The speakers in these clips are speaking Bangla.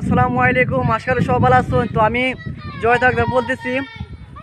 আসসালামু আলাইকুম, আশা করি সব ভালো আছেন। তো আমি জয় থাকতে বলতেছি।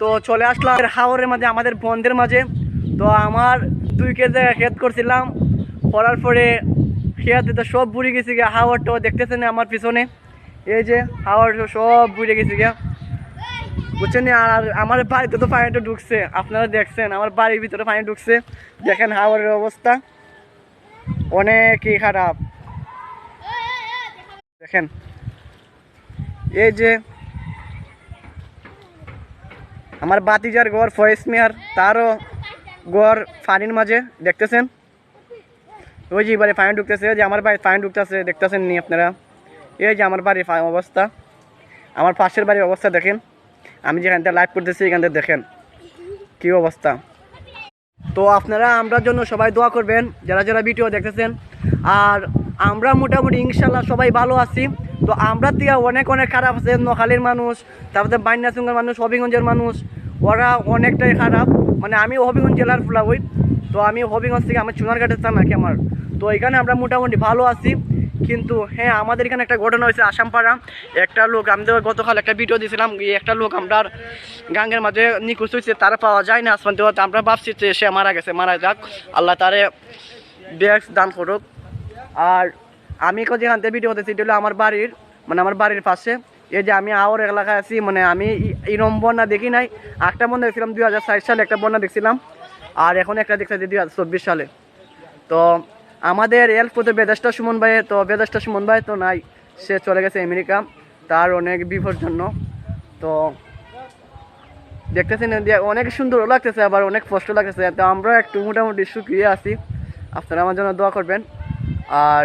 তো চলে আসলাম হাওরের মাঝে, আমাদের বন্ধের মাঝে। তো আমার দুই কেজি খেত করছিলাম। করার পরে খেয়াতে তো সব বুড়ে গেছে গিয়ে, হাওয়ারটা দেখতেছেন আমার পিছনে। এই যে হাওয়ার সব বুড়ে গেছে গিয়া। বুঝছেন? আর আমার বাড়িতে তো পানিটা ঢুকছে, আপনারা দেখছেন, আমার বাড়ির ভিতরে পানি ঢুকছে। দেখেন হাওয়ারের অবস্থা। অনেকই খারাপ। দেখেন এই যে আমার বাতিজার গড় ফয়েস মিয়ার, তারও গড় ফানির মাঝে, দেখতেছেন? ওই যে এবারে ফাইন ঢুকতেছে যে আমার বাড়ি ফাইন ঢুকতেছে, দেখতেছেন নি আপনারা? এই যে আমার বাড়ির অবস্থা। আমার পাশের বাড়ির অবস্থা দেখেন। আমি যেখান থেকে লাইভ করতেছি, এখান থেকে দেখেন কী অবস্থা। তো আপনারা আমরার জন্য সবাই দোয়া করবেন, যারা যারা ভিডিও দেখতেছেন। আর আমরা মোটামুটি ইনশাল্লাহ সবাই ভালো আছি। তো আমরা থেকে অনেক অনেক খারাপ আছে, নোখালির মানুষ, তারপরে বাইনাসুঙ্গের মানুষ, হবিগঞ্জের মানুষ, ওরা অনেকটাই খারাপ। মানে আমি হবিগঞ্জ জেলার ফুলাবই, তো আমি হবিগঞ্জ থেকে আমার চুনারঘাটের চান নাকি আমার। তো এখানে আমরা মোটামুটি ভালো আছি, কিন্তু হ্যাঁ আমাদের এখানে একটা ঘটনা হয়েছে আসামপাড়া। একটা লোক আমাদের গতকাল একটা ভিডিও দিয়েছিলাম একটা লোক আমরা গাঙ্গের মাঝে নিখোঁজ হয়েছে, তারা পাওয়া যায় না আসমান দেওয়াতে আমরা ভাবছি যে সে মারা গেছে, মারা যাক, আল্লাহ তারে বেশ দান করুক। আর আমি এখন যেখান থেকে ভিডিও করতেছি, এটা হলো আমার বাড়ির মানে আমার বাড়ির পাশে। এই যে আমি আওয়ার এলাকায় আছি মানে আমি এরম বন্যা দেখি নাই। একটা বন্যা দেখছিলাম দুই হাজার ষাট সালে, একটা বন্যা দেখছিলাম। আর এখন একটা দেখতেছি দুই হাজার সালে। তো আমাদের এল পথে বেদাসটা সুমন ভাই, তো বেদাসটা সুমন ভাই তো নাই, সে চলে গেছে আমেরিকা। তার অনেক বিপদ জন্য। তো দেখতেছেন অনেক সুন্দর লাগতেছে, আবার অনেক কষ্ট লাগতেছে। তো আমরা একটু মোটামুটি সুখী আছি। আপনারা আমার জন্য দোয়া করবেন। আর